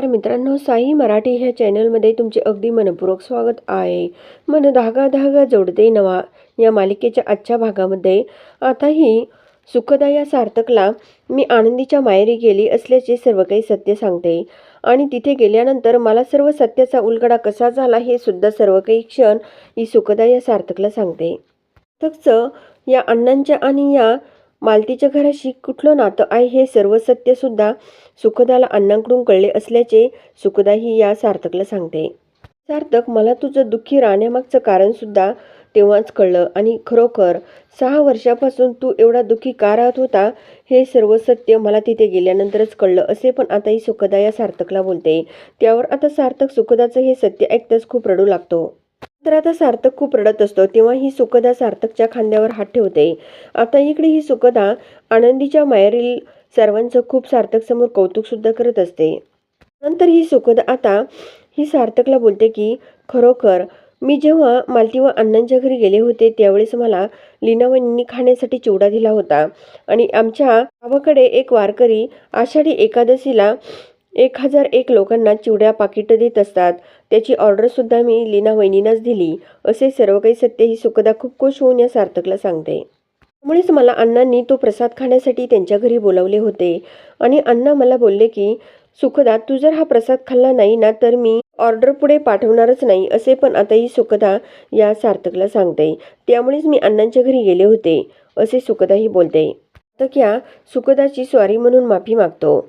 तर मित्रांनो साई मराठी ह्या चॅनलमध्ये तुमचे अगदी मनपूर्वक स्वागत आहे. मन धागा धागा जोडते नवा या मालिकेच्या आजच्या भागामध्ये. आताही सुखदा या सार्थकला मी आनंदीच्या माहेरी गेली असल्याचे सर्व काही सत्य सांगते. आणि तिथे गेल्यानंतर मला सर्व सत्याचा उलगडा कसा झाला हे सुद्धा सर्व काही क्षण ही सुखदा या सार्थकला सांगते. सार्थकचं या अण्णांच्या आणि या मालतीच्या घराशी कुठलं नातं आहे हे सर्व सत्यसुद्धा सुखदाला अण्णांकडून कळले असल्याचे सुखदा ही या सार्थकला सांगते. सार्थक मला तुझं दुःखी राहण्यामागचं कारणसुद्धा तेव्हाच कळलं आणि खरोखर सहा वर्षापासून तू एवढा दुःखी का राहत होता हे सर्व सत्य मला तिथे गेल्यानंतरच कळलं असे पण आता ही सुखदा या सार्थकला बोलते. त्यावर आता सार्थक सुखदाचं हे सत्य ऐकताच खूप रडू लागतो. तर आता सार्थक खूप रडत असतो तेव्हा ही सुखदा सार्थकच्या खांद्यावर हात ठेवते. आता इकडे ही सुखदा आनंदीच्या मायरील सर्वांचं खूप सार्थक समोर कौतुक सुद्धा करत असते. नंतर ही सुखदा आता ही सार्थकला बोलते की खरोखर मी जेव्हा मालती व अण्णांच्या घरी गेले होते त्यावेळेस मला लीनावणींनी खाण्यासाठी चिवडा दिला होता. आणि आमच्या गावाकडे एक वारकरी आषाढी एकादशीला एक हजार एक लोकांना चिवड्या पाकिटं देत असतात. त्याची ऑर्डरसुद्धा मी लीना वहिनींनाच दिली. असे सर्व काही सत्य ही सुखदा खूप खुश होऊन या सार्थकला सांगते. त्यामुळेच मला अण्णांनी तो प्रसाद खाण्यासाठी त्यांच्या घरी बोलावले होते. आणि अण्णा मला बोलले की सुखदा तू जर हा प्रसाद खाल्ला नाही ना तर मी ऑर्डर पुढे पाठवणारच नाही असे पण आता ही सुखदा या सार्थकला सांगते. त्यामुळेच मी अण्णांच्या घरी गेले होते असे सुखदाही बोलते. तर क्या सुखदाची स्वारी म्हणून माफी मागतो.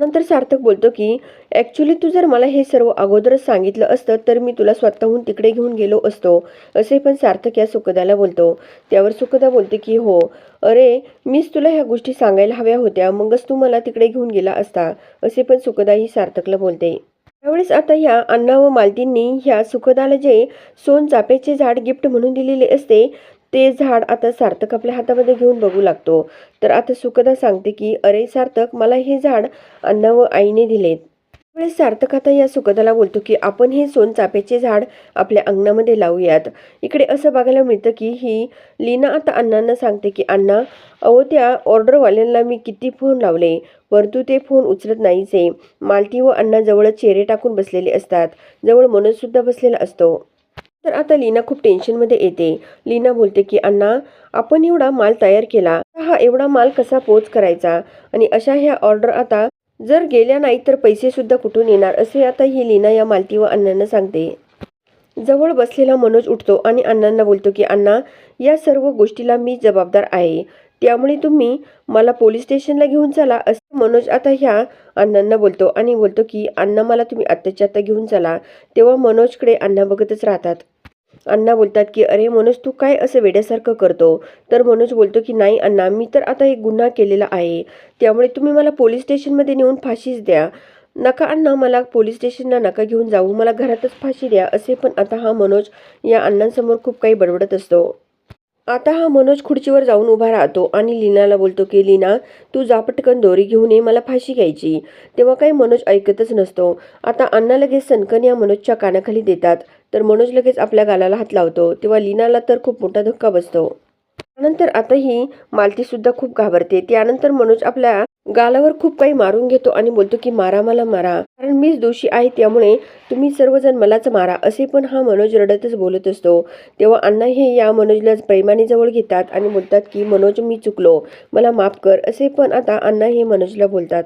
नंतर सार्थक बोलतो की ॲक्च्युली तू जर मला हे सर्व अगोदरच सांगितलं असतं तर मी तुला स्वतःहून तिकडे घेऊन गेलो असतो असे पण सार्थक या सुखदाला बोलतो. त्यावर सुखदा बोलते की हो अरे मीच तुला ह्या गोष्टी सांगायला हव्या होत्या मगच तू मला तिकडे घेऊन गेला असता असे पण सुखदा ही सार्थकला बोलते. त्यावेळेस आता ह्या अण्णा व मालतींनी ह्या सुखदाला जे सोन चापेचे झाड गिफ्ट म्हणून दिलेले असते ते झाड आता सार्थक आपल्या हातामध्ये घेऊन बघू लागतो. तर आता सुखदा सांगते की अरे सार्थक मला हे झाड अण्णा व आईने दिलेत. त्यावेळेस सार्थक आता या सुखदाला बोलतो की आपण हे सोनचाफेचे झाड आपल्या अंगणामध्ये लावूयात. इकडे असं बघायला मिळतं की ही लीना आता अण्णांना सांगते की अण्णा अहो त्या ऑर्डरवाल्यांना मी किती फोन लावले परंतु ते फोन उचलत नाहीचे मालती व अण्णा जवळ चेहरे टाकून बसलेले असतात. जवळ मनोजसुद्धा बसलेला असतो. तर आता लीना खूप टेन्शनमध्ये येते. लीना बोलते की अण्णा आपण एवढा माल तयार केला. हा एवढा माल कसा पोच करायचा? आणि अशा ह्या ऑर्डर आता जर गेल्या नाही तर पैसे सुद्धा कुठून येणार? असे आता ही लीना या मालती व अण्णांना सांगते. जवळ बसलेला मनोज उठतो आणि अण्णांना बोलतो की अण्णा या सर्व गोष्टीला मी जबाबदार आहे. त्यामुळे तुम्ही मला पोलीस स्टेशनला घेऊन चला असं मनोज आता ह्या अण्णांना बोलतो आणि बोलतो की अण्णा मला तुम्ही आत्ताच्या आत्ता घेऊन चला. तेव्हा मनोजकडे अण्णा बघतच राहतात. अण्णा बोलतात की अरे मनोज तू काय असं वेड्यासारखं करतो? तर मनोज बोलतो की नाही अण्णा मी तर आता एक गुन्हा केलेला आहे. त्यामुळे तुम्ही मला पोलीस स्टेशनमध्ये नेऊन फाशीच द्या. नका अण्णा मला पोलीस स्टेशनला नका घेऊन जाऊ. मला घरातच फाशी द्या. असे पण आता हा मनोज या अण्णांसमोर खूप काही बडबडत असतो. आता हा मनोज खुर्चीवर जाऊन उभा राहतो आणि लीनाला बोलतो की लीना तू जा पटकन दोरी घेऊन ये मला फाशी घ्यायची. तेव्हा काही मनोज ऐकतच नसतो. आता अण्णा लगेच सनकन या मनोजच्या कानाखाली देतात. तर मनोज लगेच आपल्या गालाला हात लावतो. तेव्हा लीनाला तर खूप मोठा धक्का बसतो. त्यानंतर आता ही खूप घाबरते. त्यानंतर मनोज आपल्या गालावर खूप काही मारून घेतो आणि बोलतो की मारा मला मारा. कारण मीच दोषी आहे त्यामुळे तुम्ही सर्वजण मलाच मारा असे पण हा मनोज रडतच बोलत असतो. तेव्हा अण्णा हे या मनोजला प्रेमाने जवळ घेतात आणि बोलतात की मनोज मी चुकलो मला माफ कर असे पण आता अण्णा हे मनोजला बोलतात.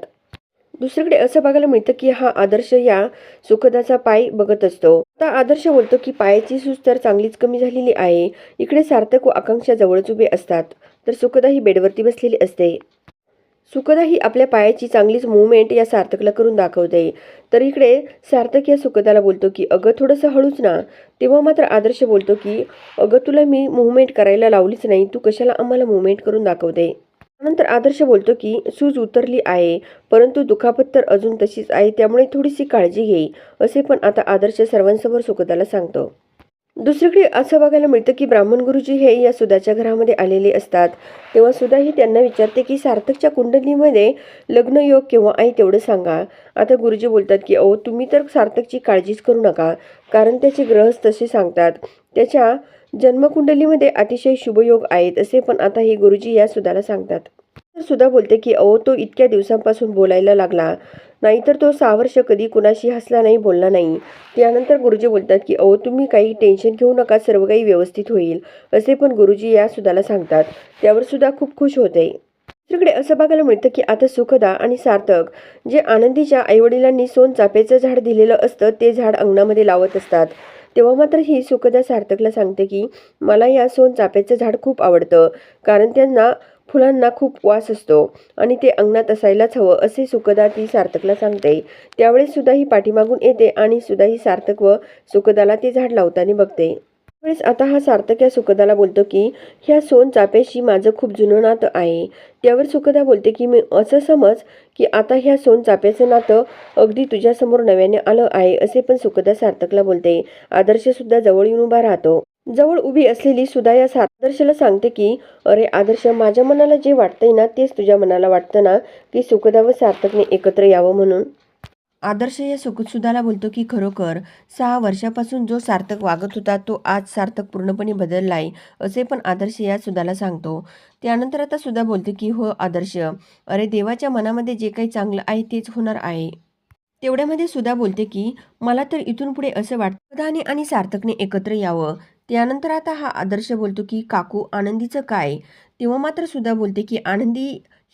दुसरीकडे असं बघायला मिळतं की हा आदर्श या सुखदाचा पाय बघत असतो. आता आदर्श बोलतो की पायाची सूज तर चांगलीच कमी झालेली आहे. इकडे सार्थक व आकांक्षा जवळच उभे असतात. तर सुखदा ही बेडवरती बसलेली असते. सुखदा ही आपल्या पायाची चांगलीच मुवमेंट या सार्थकला करून दाखवते. तर इकडे सार्थक या सुखदाला बोलतो की अगं थोडंसं हळूच ना. तेव्हा मात्र आदर्श बोलतो की अगं तुला मी मुवमेंट करायला लावलीच नाही. तू कशाला आम्हाला मुवमेंट करून दाखवते? नंतर आदर्श बोलतो की सूज उतरली आहे परंतु दुखापत तर अजून तशीच आहे. त्यामुळे थोडीशी काळजी घे. असे पण आता आदर्श सर्वांसमोर सुखदाला सांगतो. दुसरीकडे असं बघायला मिळतं की ब्राह्मण गुरुजी हे या सुधाच्या घरामध्ये आलेले असतात. तेव्हा सुद्धा ही त्यांना विचारते की सार्थकच्या कुंडलीमध्ये लग्नयोग केव्हा आई तेवढं सांगा. आता गुरुजी बोलतात की अहो तुम्ही तर सार्थकची काळजीच करू नका. कारण त्याचे ग्रहस्थ तसे सांगतात. त्याच्या जन्मकुंडलीमध्ये अतिशय शुभयोग आहेत असे पण आता हे गुरुजी या सुधाला सांगतात. सुद्धा बोलते की अहो तो इतक्या दिवसांपासून बोलायला लागला. नाहीतर तो सहा वर्ष कधी कुणाशी हसला नाही बोलला नाही. त्यानंतर गुरुजी बोलतात की अहो तुम्ही काही टेन्शन घेऊ नका सर्व काही व्यवस्थित होईल. असे पण गुरुजी या सुधाला सांगतात. त्यावर सुद्धा खूप खुश होते. दुसरीकडे असं बघायला मिळतं की आता सुखदा आणि सार्थक जे आनंदीच्या आईवडिलांनी सोन चापेचं झाड दिलेलं असतं ते झाड अंगणामध्ये लावत असतात. तेव्हा मात्र ही सुखदा सार्थकला सांगते की मला या सोन चापेचं झाड खूप आवडतं. कारण त्यांना फुलांना खूप वास असतो आणि ते अंगणात असायलाच हवं असे सुखदा ती सार्थकला सांगते. त्यावेळेस सुद्धा ही पाठीमागून येते आणि सुद्धा ही सार्थक व सुखदाला ते झाड लावताना बघते. त्यावेळेस आता हा सार्थक या सुखदाला बोलतो की ह्या सोन चाप्याशी माझं खूप जुनं नातं आहे. त्यावर सुखदा बोलते की मी असं समज की आता ह्या सोन चाप्याचं नातं अगदी तुझ्यासमोर नव्याने आलं आहे असे पण सुखदा सार्थकला बोलते. आदर्शसुद्धा जवळ येऊन उभा राहतो. जवळ उभी असलेली सुधा या आदर्शला सांगते की अरे आदर्श माझ्या मनाला जे वाटतंय ना तेच तुझ्या मनाला वाटतं ना की सुखदा व सार्थकने एकत्र यावं म्हणून. आदर्श या सुखदसुधाला बोलतो की खरोखर सहा वर्षापासून जो सार्थक वागत होता तो आज सार्थक पूर्णपणे बदलला आहे असे पण आदर्श या सुधाला सांगतो. त्यानंतर आता सुद्धा बोलते की हो आदर्श अरे देवाच्या मनामध्ये जे काही चांगलं आहे तेच होणार आहे. तेवढ्यामध्ये सुद्धा बोलते की मला तर इथून पुढे असं वाटतं प्रधानी आणि सार्थकने एकत्र यावं. त्यानंतर आता हा आदर्श बोलतो की काकू आनंदीचं काय? तेव्हा मात्र सुद्धा बोलते की आनंदी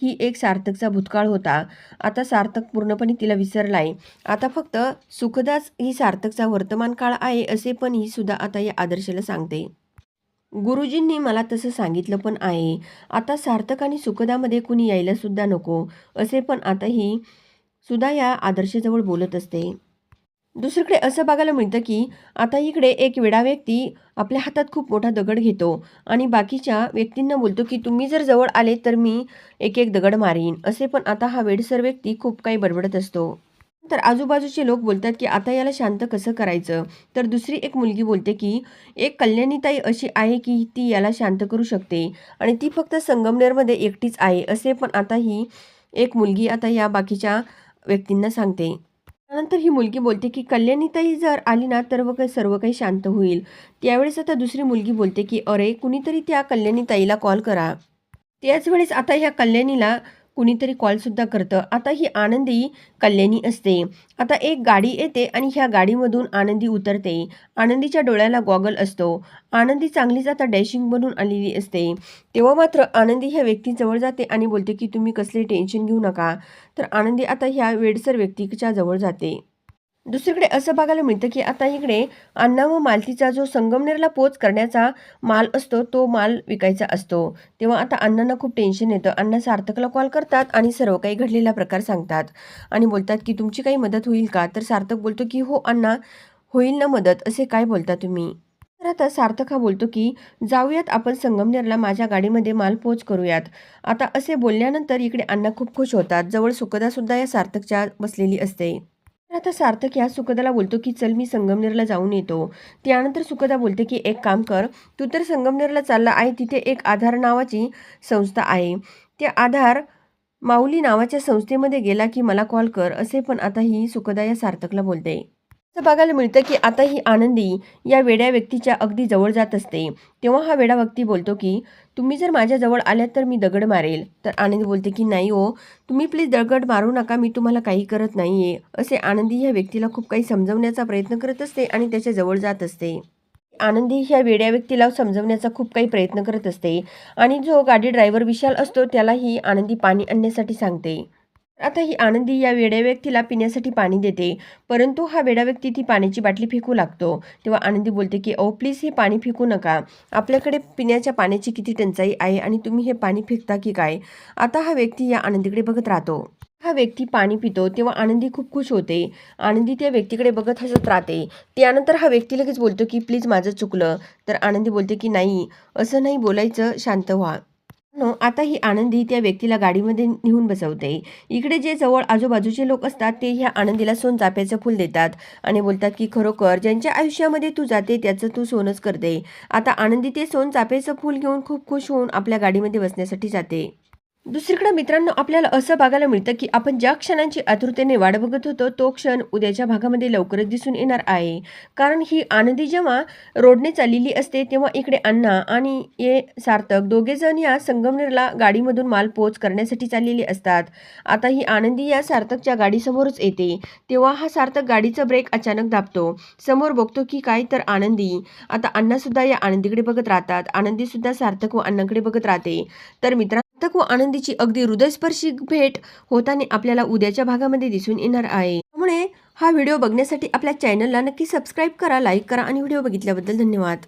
ही एक सार्थकचा भूतकाळ होता. आता सार्थक पूर्णपणे तिला विसरलाय. आता फक्त सुखदाच ही सार्थकचा वर्तमान काळ आहे असे पण ही सुद्धा आता या आदर्शाला सांगते. गुरुजींनी मला तसं सांगितलं पण आहे. आता सार्थक आणि सुखदामध्ये कुणी यायला सुद्धा नको असे पण आता ही सुद्धा या आदर्शाजवळ बोलत असते. दुसरीकडे असं बघायला मिळतं की आता इकडे एक वेडा व्यक्ती आपल्या हातात खूप मोठा दगड घेतो आणि बाकीच्या व्यक्तींना बोलतो की तुम्ही जर जवळ आले तर मी एक एक दगड मारीन. असे पण आता हा वेडसर व्यक्ती खूप काही बडबडत असतो. तर आजूबाजूचे लोक बोलतात की आता याला शांत कसं करायचं? तर दुसरी एक मुलगी बोलते की एक कल्याणीताई अशी आहे की ती याला शांत करू शकते आणि ती फक्त संगमनेरमध्ये एकटीच आहे. असे पण आता ही एक मुलगी आता या बाकीच्या व्यक्तींना सांगते. त्यानंतर ही मुलगी बोलते की कल्याणीताई जर आली ना तर व सर्व काही शांत होईल. त्यावेळेस आता दुसरी मुलगी बोलते की अरे कुणीतरी त्या कल्याणीताईला कॉल करा. त्याच वेळेस आता ह्या कल्याणीला कुणीतरी कॉलसुद्धा करतं. आता ही आनंदी कल्याणी असते. आता एक गाडी येते आणि ह्या गाडीमधून आनंदी उतरते. आनंदीच्या डोळ्याला गॉगल असतो. आनंदी चांगलीच आता डॅशिंग बनून आलेली असते. तेव्हा मात्र आनंदी ह्या व्यक्तीजवळ जाते आणि बोलते की तुम्ही कसले टेन्शन घेऊ नका. तर आनंदी आता ह्या वेडसर व्यक्तीच्या जवळ जाते. दुसरीकडे असं बघायला मिळतं की आता इकडे अण्णा व मालतीचा जो संगमनेरला पोच करण्याचा माल असतो तो माल विकायचा असतो. तेव्हा आता अण्णांना खूप टेन्शन येतं. अण्णा सार्थकला कॉल करतात आणि सर्व काही घडलेला प्रकार सांगतात. आणि बोलतात की तुमची काही मदत होईल का? तर सार्थक बोलतो की हो अण्णा होईल ना मदत? असे काय बोलता तुम्ही? तर आता सार्थक हा बोलतो की जाऊयात आपण संगमनेरला माझ्या गाडीमध्ये माल पोच करूयात. आता असे बोलल्यानंतर इकडे अण्णा खूप खुश होतात. जवळ सुखदासुद्धा या सार्थकच्या बसलेली असते. आता सार्थक या सुखदाला बोलतो की चल मी संगमनेरला जाऊन येतो. त्यानंतर सुखदा बोलते की एक काम कर तू तर संगमनेरला चालला आहे तिथे एक आधार नावाची संस्था आहे. त्या आधार माऊली नावाच्या संस्थेमध्ये गेला की मला कॉल कर असे पण आता ही सुखदा या सार्थकला बोलते. असं बघायला मिळतं की आता ही आनंदी या वेड्या व्यक्तीच्या अगदी जवळ जात असते. तेव्हा हा वेडा व्यक्ती बोलतो की तुम्ही जर माझ्याजवळ आल्यात तर मी दगड मारेल. तर आनंदी बोलते की नाही हो तुम्ही प्लीज दगड मारू नका मी तुम्हाला काही करत नाही आहे असे आनंदी ह्या व्यक्तीला खूप काही समजवण्याचा प्रयत्न करत असते आणि त्याच्याजवळ जात असते. आनंदी ह्या वेड्या व्यक्तीला समजवण्याचा खूप काही प्रयत्न करत असते आणि जो गाडी ड्रायव्हर विशाल असतो त्याला ही आनंदी पाणी आणण्यासाठी सांगते. आता ही आनंदी या वेड्या व्यक्तीला पिण्यासाठी पाणी देते. परंतु हा वेडा व्यक्ती ती पाण्याची बाटली फेकू लागतो. तेव्हा आनंदी बोलते की ओ प्लीज हे पाणी फेकू नका. आपल्याकडे पिण्याच्या पाण्याची किती टंचाई आहे आणि तुम्ही हे पाणी फेकता की काय? आता हा व्यक्ती या आनंदीकडे बघत राहतो. हा व्यक्ती पाणी पितो तेव्हा आनंदी खूप खुश होते. आनंदी त्या व्यक्तीकडे बघत हसत राहते. त्यानंतर हा व्यक्ती लगेच बोलतो की प्लीज माझं चुकलं. तर आनंदी बोलते की नाही असं नाही बोलायचं. शांत व्हा. नो आता ही आनंदी त्या व्यक्तीला गाडीमध्ये नेऊन बसवते. इकडे जे जवळ आजूबाजूचे लोक असतात ते ह्या आनंदीला सोन चाप्याचं फूल देतात आणि बोलतात की खरोखर ज्यांच्या आयुष्यामध्ये तू जाते त्याचं तू सोनच करते. आता आनंदी ते सोन चाप्याचं फूल घेऊन खूप खुश होऊन आपल्या गाडीमध्ये बसण्यासाठी जाते. दुसरीकडे मित्रांनो आपल्याला असं बघायला मिळतं की आपण ज्या क्षणांची आतुरतेने वाट बघत होतो तो क्षण उद्याच्या भागामध्ये लवकरच दिसून येणार आहे. कारण ही आनंदी जेव्हा रोडने चाललेली असते तेव्हा इकडे अण्णा आणि ये सार्थक दोघेजण या संगमनेरला गाडीमधून माल पोच करण्यासाठी चाललेले असतात. आता ही आनंदी या सार्थकच्या गाडीसमोरच येते. तेव्हा हा सार्थक गाडीचा ब्रेक अचानक दाबतो. समोर बघतो की काय तर आनंदी. आता अण्णासुद्धा या आनंदीकडे बघत राहतात. आनंदीसुद्धा सार्थक व अण्णाकडे बघत राहते. तर मित्रांनो सार्थक व आनंदीची अगदी हृदयस्पर्शी भेट होताना आपल्याला उद्याच्या भागामध्ये दिसून येणार आहे. त्यामुळे हा व्हिडिओ बघण्यासाठी आपल्या चॅनलला नक्की सबस्क्राईब करा लाईक करा आणि व्हिडिओ बघितल्याबद्दल धन्यवाद.